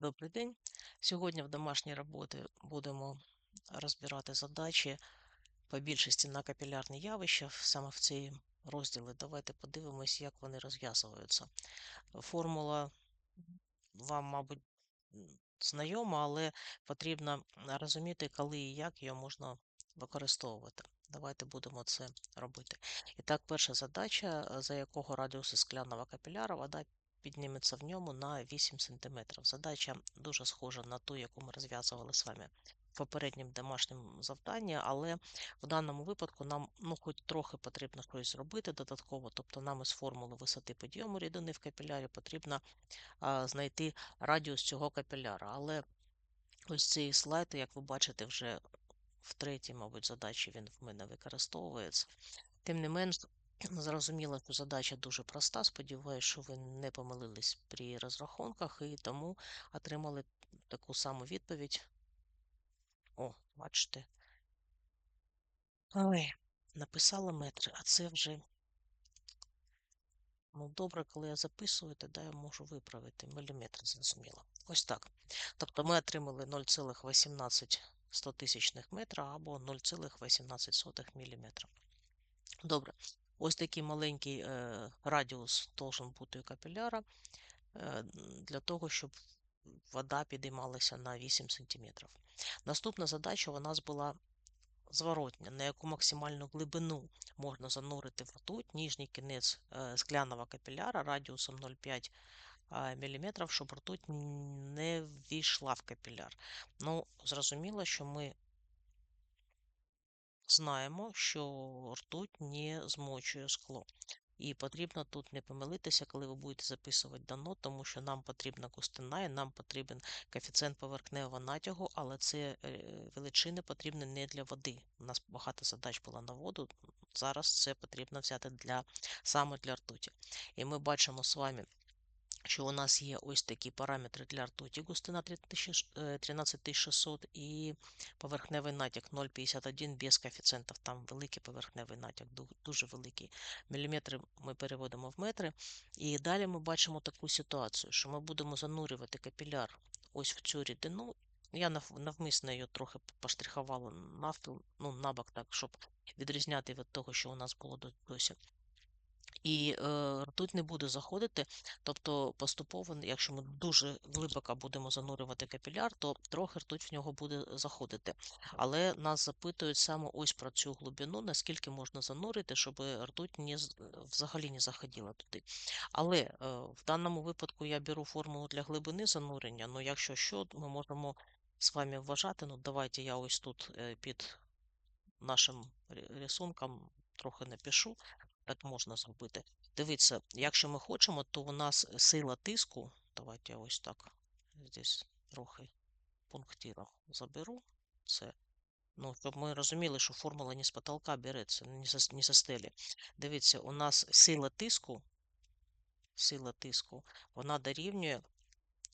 Добрий день. Сьогодні в домашній роботі будемо розбирати задачі по більшості на капілярні явища. Саме в ці розділи давайте подивимось, як вони розв'язуються. Формула вам, мабуть, знайома, але потрібно розуміти, коли і як її можна використовувати. Давайте будемо це робити. І так, перша задача, за якого радіусу скляного капіляра вода підніметься в ньому на 8 см. Задача дуже схожа на ту, яку ми розв'язували з вами в попереднім домашнім завданні, але в даному випадку нам ну, хоч трохи потрібно щось зробити додатково, тобто нам із формули висоти підйому рідини в капілярі потрібно а, знайти радіус цього капіляра. Але ось цей слайд, як ви бачите, вже в третій, мабуть, задачі він в мене використовується. Тим не менш, зрозуміло, що задача дуже проста. Сподіваюся, що ви не помилились при розрахунках і тому отримали таку саму відповідь. О, бачите. Ой, написала метри, а це вже. Ну, добре, коли я записую, тоді я можу виправити міліметри, зрозуміло. Ось так. Тобто ми отримали 0,18 метра або 0,18 мм. Добре. Ось такий маленький е, радіус должен бути у капіляра е, для того, щоб вода підіймалася на 8 см. Наступна задача у нас була зворотня, на яку максимальну глибину можна занурити в ртуть ніжній кінець скляного капіляра радіусом 0,5 мм, щоб ртуть не ввійшла в капіляр. Ну, зрозуміло, що ми знаємо, що ртуть не змочує скло. І потрібно тут не помилитися, коли ви будете записувати дано, тому що нам потрібна густина і нам потрібен коефіцієнт поверхневого натягу, але це е, величини потрібні не для води. У нас багато задач було на воду. Зараз це потрібно взяти для саме для ртуті. І ми бачимо з вами що у нас є ось такі параметри для ртуті густина 13600 е, і поверхневий натяк 0,51 без коефіцієнтів. Там великий поверхневий натяк, дуже великий. Міліметри ми переводимо в метри. І далі ми бачимо таку ситуацію, що ми будемо занурювати капіляр ось в цю рідину. Я навмисно її трохи поштрихувала навпіл, ну, набок, так, щоб відрізняти від того, що у нас було досі. І е, ртуть не буде заходити, тобто поступово, якщо ми дуже глибоко будемо занурювати капіляр, то трохи ртуть в нього буде заходити. Але нас запитують саме ось про цю глибину, наскільки можна занурити, щоб ртуть не, взагалі не заходила туди. Але е, в даному випадку я беру формулу для глибини занурення, ну якщо що, ми можемо з вами вважати, ну давайте я ось тут е, під нашим рисунком трохи напишу. Так можна зробити. Дивіться, якщо ми хочемо, то у нас сила тиску. Давайте я ось так здесь трохи пунктиром заберу це. Ну, щоб ми розуміли, що формула не з потолка береться, не з стелі. Дивіться, у нас сила тиску, сила тиску, вона дорівнює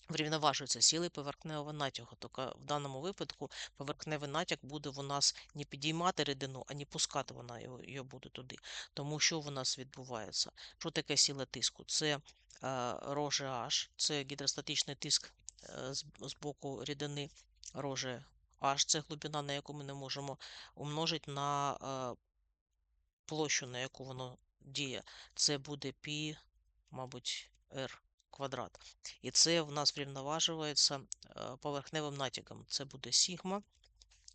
врівноважується сили поверхневого натягу. Тільки в даному випадку поверхневий натяг буде в нас не підіймати рідину, а не пускати вона його, його буде туди. Тому що в нас відбувається? Що таке сила тиску? Це е, роже H, це гідростатичний тиск е, з, боку рідини роже H, це глибина, на яку ми не можемо умножити на е, площу, на яку воно діє. Це буде π, мабуть, R квадрат. І це в нас врівноважується е, поверхневим натягом. Це буде сігма.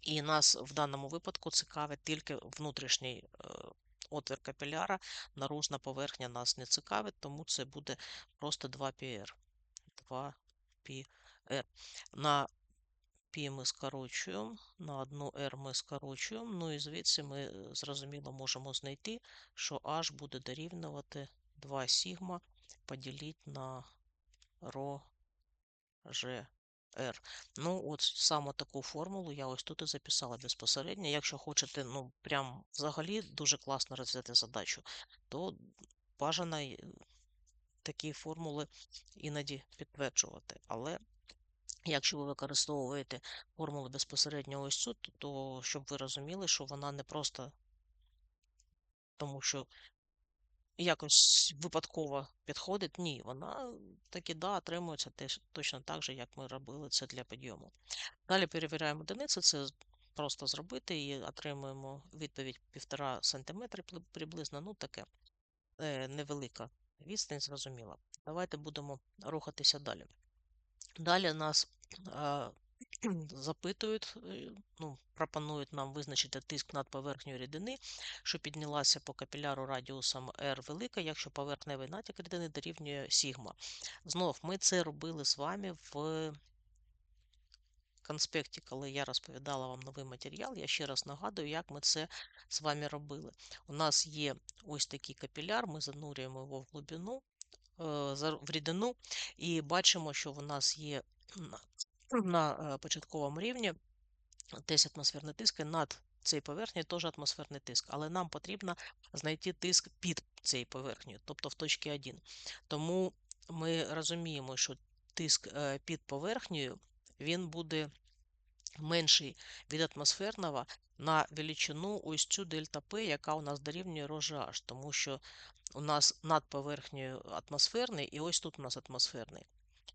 І нас в даному випадку цікавить тільки внутрішній е, отвір капіляра, наружна поверхня нас не цікавить, тому це буде просто 2πr. 2πr. На π ми скорочуємо, на 1 r ми скорочуємо, ну і звідси ми е, зрозуміло можемо знайти, що h буде дорівнювати 2 сігма поділити на ро Ж, Р. Ну, от саме таку формулу я ось тут і записала безпосередньо. Якщо хочете, ну, прям взагалі дуже класно розв'язати задачу, то бажано такі формули іноді підтверджувати. Але якщо ви використовуєте формулу безпосередньо ось тут, то щоб ви розуміли, що вона не просто тому, що якось випадково підходить. Ні, вона таки да, отримується теж точно так же, як ми робили це для підйому. Далі перевіряємо одиниці, це просто зробити і отримуємо відповідь 1,5 см приблизно, ну таке е, невелика відстань, зрозуміла. Давайте будемо рухатися далі. Далі нас запитують, е, ну, пропонують нам визначити тиск над поверхнею рідини, що піднялася по капіляру радіусом R велика, якщо поверхневий натяк рідини дорівнює сігма. Знов ми це робили з вами в конспекті, коли я розповідала вам новий матеріал. Я ще раз нагадую, як ми це з вами робили. У нас є ось такий капіляр, ми занурюємо його в глибину, е, в рідину, і бачимо, що в нас є на, е, початковому рівні десь атмосферний тиск, над цією поверхнею теж атмосферний тиск. Але нам потрібно знайти тиск під цією поверхнею, тобто в точці 1. Тому ми розуміємо, що тиск е, під поверхнею він буде менший від атмосферного на величину ось цю дельта П, яка у нас дорівнює рожа H, тому що у нас над поверхнею атмосферний, і ось тут у нас атмосферний.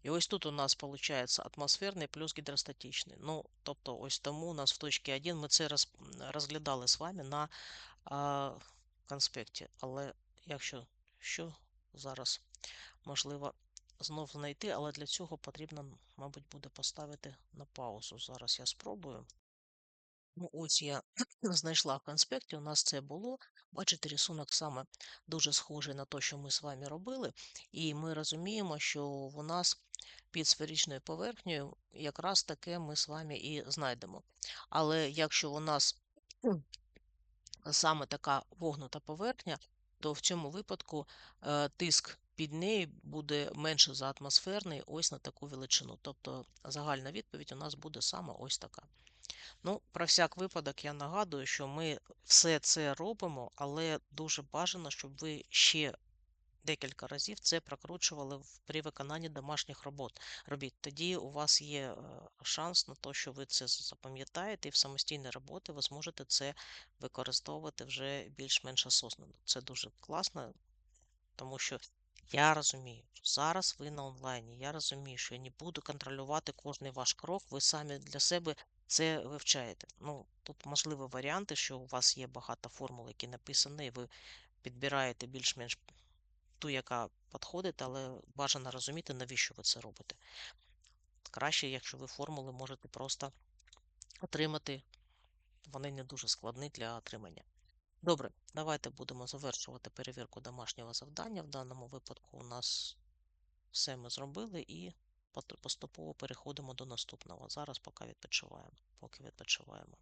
І ось тут у нас виходить атмосферний плюс гідростатичний. Ну, тобто, ось тому у нас в точці 1 ми це роз, розглядали з вами на а, конспекті. Але якщо що, зараз можливо знов знайти, але для цього потрібно, мабуть, буде поставити на паузу. Зараз я спробую. Ну, ось я знайшла в конспекті, у нас це було. Бачите, рисунок саме дуже схожий на те, що ми з вами робили, і ми розуміємо, що у нас під сферичною поверхнею якраз таке ми з вами і знайдемо. Але якщо у нас саме така вогнута поверхня, то в цьому випадку е, тиск під нею буде менше за атмосферний ось на таку величину. Тобто загальна відповідь у нас буде саме ось така. Ну, про всяк випадок я нагадую, що ми все це робимо, але дуже бажано, щоб ви ще декілька разів це прокручували при виконанні домашніх робот. Робіт. Тоді у вас є е, шанс на те, що ви це запам'ятаєте, і в самостійній роботі ви зможете це використовувати вже більш-менш осознано. Це дуже класно, тому що я розумію, що зараз ви на онлайні. Я розумію, що я не буду контролювати кожний ваш крок. Ви самі для себе це вивчаєте. Ну, тут можливі варіанти, що у вас є багато формул, які написані, і ви підбираєте більш-менш ту, яка підходить, але бажано розуміти, навіщо ви це робите. Краще, якщо ви формули можете просто отримати, вони не дуже складні для отримання. Добре, давайте будемо завершувати перевірку домашнього завдання. В даному випадку у нас все ми зробили і поступово переходимо до наступного. Зараз поки відпочиваємо, поки відпочиваємо.